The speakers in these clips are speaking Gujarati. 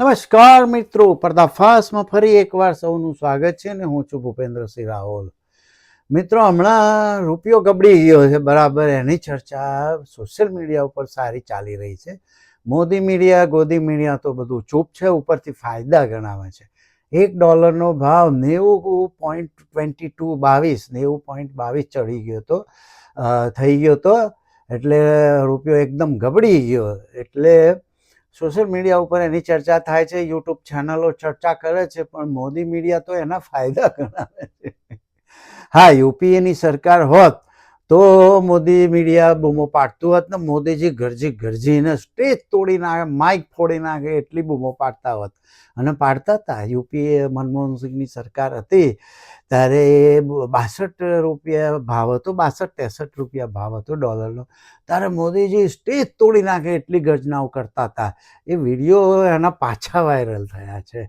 નમસ્કાર મિત્રો, પર્દાફાશમાં ફરી એકવાર સૌનું સ્વાગત છે ને હું છું ભૂપેન્દ્રસિંહ રાહોલ મિત્રો, હમણાં રૂપિયો ગબડી ગયો છે, બરાબર? એની ચર્ચા સોશિયલ મીડિયા ઉપર સારી ચાલી રહી છે. મોદી મીડિયા, ગોદી મીડિયા તો બધું ચૂપ છે, ઉપરથી ફાયદા ગણાવે છે. એક ડોલરનો ભાવ નેવું પોઈન્ટ ટ્વેન્ટી ટુ બાવીસ, નેવું પોઈન્ટ બાવીસ ચડી ગયો હતો થઈ ગયો હતો એટલે રૂપિયો એકદમ ગબડી ગયો. એટલે સોશિયલ મીડિયા ઉપર એની ચર્ચા થાય છે, યુટ્યુબ ચેનલો ચર્ચા કરે છે, પણ મોદી મીડિયા તો એના ફાયદા ગણાવે છે. હા યુપીએની સરકાર હોત તો મોદી મીડિયા બૂમો પાડતું હોત ને, મોદીજી ગરજી ગરજીને સ્ટેજ તોડી નાખે માઇક ફોડી નાખે, એટલી બૂમો પાડતા હોત. અને પાડતા હતા. યુપીએ મનમોહન સિંહની સરકાર હતી, ત્યારે બાસઠ રૂપિયા ભાવ હતો, બાસઠ ત્રેસઠ રૂપિયા ભાવ હતો ડોલરનો. ત્યારે મોદીજી સ્ટેજ તોડી નાખે એટલી ગર્જનાઓ કરતા હતા. એ વીડિયો એના પાછા વાયરલ થયા છે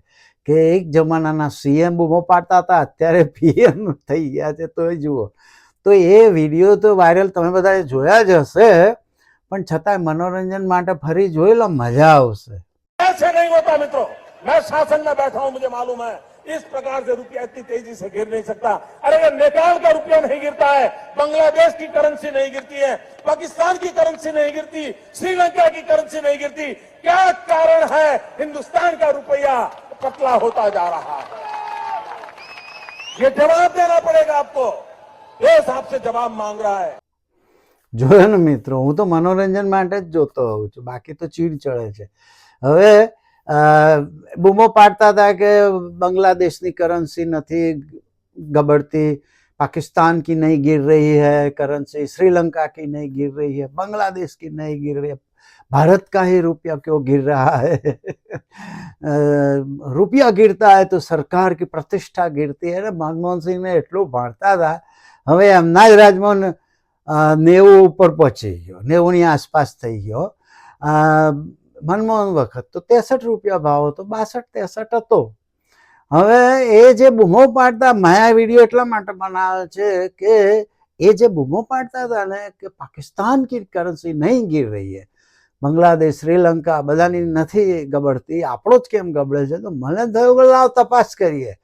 કે એક જમાનાના સીએમ બૂમો પાડતા હતા, અત્યારે પીએમ થઈ ગયા છે. તો જુઓ. તો એ વિડીયો તો વાયરલ તમે બધાએ જોયા જ હશે પણ છતાંય મનોરંજન માટે ફરી જોઈ લો મજા આવશે ऐसे नहीं होता मित्रों मैं शासन में बैठा हूं मुझे मालूम है इस प्रकार से रुपया इतनी तेजी से गिर नहीं सकता अरे अगर नेपाल का रुपया नहीं गिरता है बांग्लादेश की करेंसी नहीं गिरती है पाकिस्तान की करेंसी नहीं गिरती श्रीलंका की करेंसी नहीं गिरती क्या कारण है हिंदुस्तान का रुपया पतला होता जा रहा है ये जवाब देना पड़ेगा आपको देश आपसे जवाब मांग रहा है જોયો ને મિત્રો હું તો મનોરંજન માટે જ જોતો હોઉં છું બાકી તો ચીડ ચડે છે હવે અ, બૂમો પાડતા હતા કે બાંગ્લાદેશની કરન્સી નથી ગબડતી पाकिस्तान की नहीं गिर रही है करेंसी श्रीलंका की नहीं गिर रही है बांग्लादेश की नहीं गिर रही है भारत का ही रुपया क्यों गिर रहा है अ, रुपया गिरता है तो सरकार की प्रतिष्ठा गिरती है ને મનમોહન સિંહને એટલું ભણતા હતા હવે એમના જ રાજમોહન નેવું ઉપર પહોંચી ગયો. નેવુંની આસપાસ થઈ ગયો. મનમોહન વખત તો ત્રેસઠ રૂપિયા ભાવ હતો, બાસઠ, ત્રેસઠ હતો. હવે એ જે બૂમો પાડતા, માયા વીડિયો એટલા માટે બનાવે છે કે એ જે બૂમો પાડતા હતા ને, કે પાકિસ્તાન કી કરન્સી નહીં ગીર રહી है બાંગ્લાદેશ, શ્રીલંકા બધાની નથી ગબડતી, આપણો જ કેમ ગબડે છે? તો મને થયું કે લાવ તપાસ કરીએ.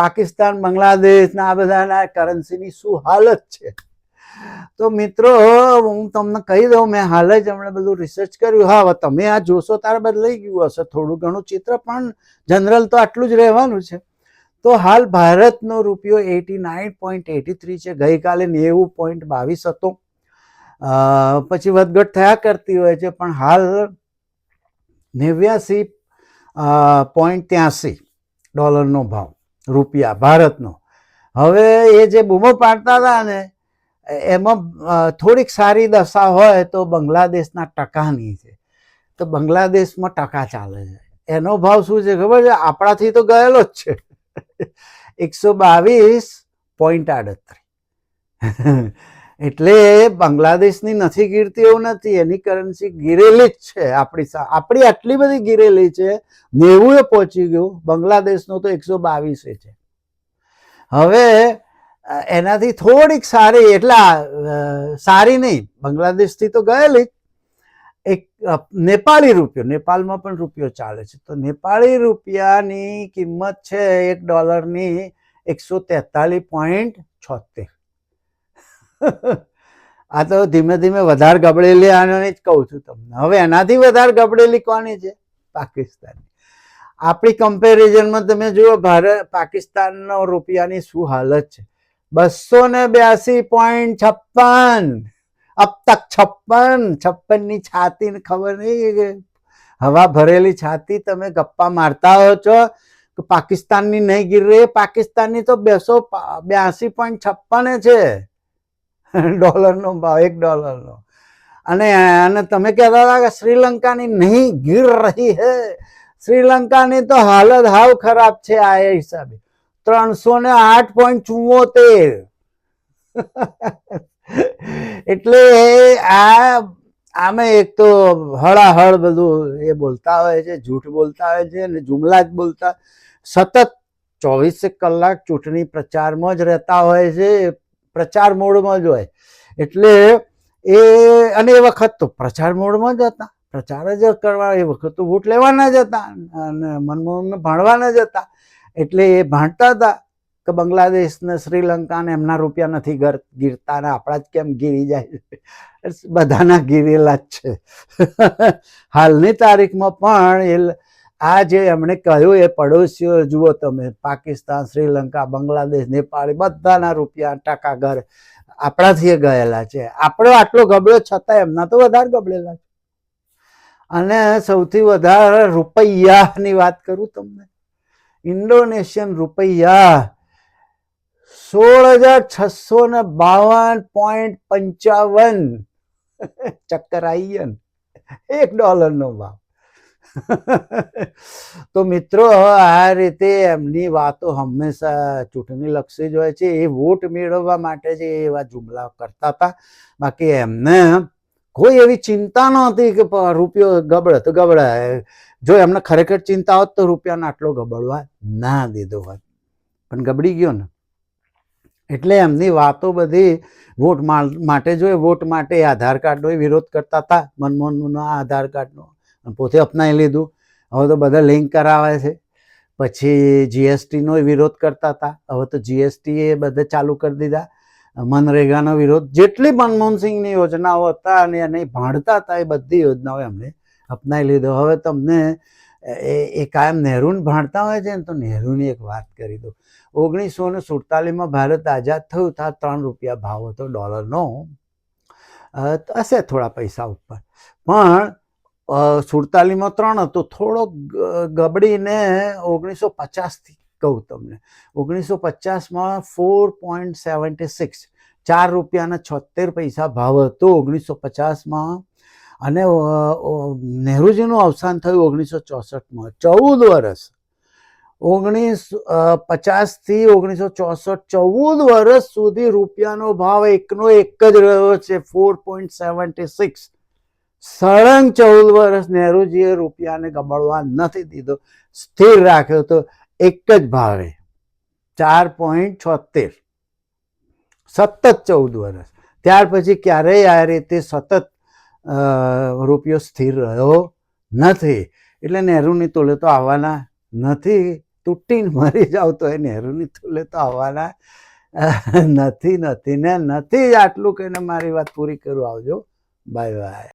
પાકિસ્તાન બાંગ્લાદેશના આ બધાના કરન્સીની શું હાલત છે? તો મિત્રો, હું તમને કહી દઉં, મેં હાલ જ હમણાં બધું રિસર્ચ કર્યું. હા, હવે તમે આ જોશો ત્યારે બદલાઈ ગયું હશે. થોડું ઘણું ચિત્ર, પણ જનરલ તો આટલું જ રહેવાનું છે. તો હાલ ભારતનો રૂપિયો eighty nine point eighty three છે. ગઈકાલે નેવું પોઈન્ટ બાવીસ હતો. પછી વધઘટ થયા કરતી હોય છે, પણ હાલ નેવ્યાસી પોઈન્ટ ત્યાંસી ડોલરનો ભાવ. રૂપિયા ભારતનો. હવે એ જે બૂમો પાડતા હતા ને, એમાં થોડીક સારી દશા હોય તો બાંગ્લાદેશના ટકાની છે. તો બાંગ્લાદેશમાં ટકા ચાલે છે. એનો ભાવ શું છે ખબર છે? આપણાથી તો ગયેલો જ છે. એકસો બાવીસ પોઈન્ટ આડત્રીસ. એટલે બાંગ્લાદેશની નથી ગીરતી એવું નથી, એની કરન્સી ગીરેલી જ છે. આપણી આપણી આટલી બધી ગીરેલી છે નેવું એ પહોંચી ગયું, બાંગ્લાદેશનો તો એકસો બાવીસે છે. હવે એનાથી થોડીક સારી, એટલા સારી નહીં, બાંગ્લાદેશથી તો ગયેલી. એક નેપાળી રૂપિયો, નેપાળમાં પણ રૂપિયો ચાલે છે. તો નેપાળી રૂપિયાની કિંમત છે એક ડોલરની એકસો તેતાલીસ પોઈન્ટ છોતેર આ તો ધીમે ધીમે વધારે ગબડેલી આને જ કહું છું તમને. હવે એનાથી વધારે ગબડેલી કોની છે? પાકિસ્તાનની. આપણી કમ્પેરિઝનમાં તમે જુઓ, ભારત, પાકિસ્તાનનો રૂપિયાની શું હાલત છે? બસો ને બ્યાસી પોઈન્ટ છપ્પન. અબ તક છપ્પન. છપ્પનની છાતી ખબર નહીં હવા ભરેલી છાતી તમે ગપ્પા મારતા હો છો? પાકિસ્તાનની નહીં ગીર રહી. પાકિસ્તાનની તો બેસો બ્યાસી પોઈન્ટ છપ્પન છે. ડોલરનો ભાવ, એક ડોલરનો. અને અને તમે કહેતા હતા કે શ્રીલંકાની નહીં, ગીર રહી હે. શ્રીલંકાની તો હાલત હાવ ખરાબ છે આ હિસાબે. ત્રણસો ને આઠ પોઈન્ટ ચુમ્મોતેર એટલે આ, આમે એક તો હળાહળ બધું એ બોલતા હોય છે, જૂઠ બોલતા હોય છે અને જુમલા જ બોલતા. સતત ચોવીસે કલાક ચૂંટણી પ્રચારમાં જ રહેતા હોય છે. પ્રચાર મોડમાં જ હોય. એટલે એ, અને એ વખત તો પ્રચાર મોડમાં જ હતા. પ્રચાર જ કરવા, એ વખત તો વોટ લેવાના જ હતા અને મનમોહનને ભાણવાના જ હતા. એટલે એ ભણતા હતા કે બાંગ્લાદેશને, શ્રીલંકાને એમના રૂપિયા નથી ગર ગીરતા ને આપણા જ કેમ ગીરી જાય? બધાના ગીરેલા જ છે. હાલની તારીખમાં પણ એ આ જે એમણે કહ્યું એ પડોશીઓ, જુઓ તમે, પાકિસ્તાન, શ્રીલંકા, બાંગ્લાદેશ, નેપાળી બધાના રૂપિયા ટકા ઘર આપણાથી ગયેલા છે. આપણો આટલો ગબડ્યો છતાં એમના તો વધારે ગબડેલા છે. અને સૌથી વધારે રૂપિયાની વાત કરું તમને. ઇન્ડોનેશિયન રૂપૈયા સોળ હજાર છસો ને બાવન પોઈન્ટ પંચાવન. ચક્કર આવી ગયા એક ડોલરનો ભાવ. તો મિત્રો આ રીતે એમની વાતો હંમેશા ચૂંટણી લક્ષી જ હોય છે. એ વોટ મેળવવા માટે જે એવા જુમલા કરતા હતા. બાકી એમને કોઈ એવી ચિંતા નહોતી કે રૂપિયો ગબડે તો ગબડાય. જો એમને ખરેખર ચિંતા હોત તો રૂપિયાને આટલો ગબડવા ના દીધો હોત. પણ ગબડી ગયો ને. એટલે એમની વાતો બધી વોટ માટે જો એ વોટ માટે આધાર કાર્ડનો વિરોધ કરતા હતા. મનમોહનનો આધાર કાર્ડનો. પોતે અપનાવી લીધું. હવે તો બધા લિંક કરાવે છે. પછી જીએસટીનો વિરોધ કરતા હતા. હવે તો જીએસટી એ બધે ચાલુ કરી દીધા. મનરેગાનો વિરોધ. જેટલી મનમોહનસિંહની યોજનાઓ હતા અને એને ભાંડતા હતા, એ બધી યોજનાઓ એમણે અપનાવી લીધો. હવે તમને એ એ કાયમ નહેરુને ભાંડતા હોય છે ને, તો નહેરુની એક વાત કરી દો ઓગણીસો ને સુડતાલીસમાં ભારત આઝાદ થયું ત્યાં ત્રણ રૂપિયા ભાવ હતો, ડોલરનો. હશે થોડા પૈસા ઉપર. પણ સુડતાલીસમાં ત્રણ હતો. થોડો ગબડીને ઓગણીસો પચાસથી કહું તમને. ઓગણીસો પચાસમાં ફોર પોઈન્ટ સેવન્ટી સિક્સ ચાર રૂપિયાના છોતેર પૈસા ભાવ હતો ઓગણીસો પચાસમાં અને નહેરુજીનું અવસાન થયું ઓગણીસો ચોસઠમાં ચૌદ વર્ષ. ઓગણીસ પચાસથી ઓગણીસો ચોસઠ ચૌદ વર્ષ સુધી રૂપિયાનો ભાવ એકનો એક જ રહ્યો છે ફોર પોઈન્ટ સેવન્ટી સિક્સ સળંગ ચૌદ વર્ષ નહેરુજીએ રૂપિયાને ગબડવા નથી દીધો. સ્થિર રાખ્યો તો એક જ ભાવે. ચાર પોઈન્ટ છોતેર સતત ચૌદ વર્ષ. ત્યાર પછી ક્યારેય આ રીતે સતત રૂપિયો સ્થિર રહ્યો નથી. એટલે નહેરુની તોલે તો આવવાના નથી. તૂટીને મરી જાવ તો એ નહેરુની તોલે તો આવવાના નથી નથી ને નથી. આટલું કહીને મારી વાત પૂરી કરું. આવજો. Bye bye.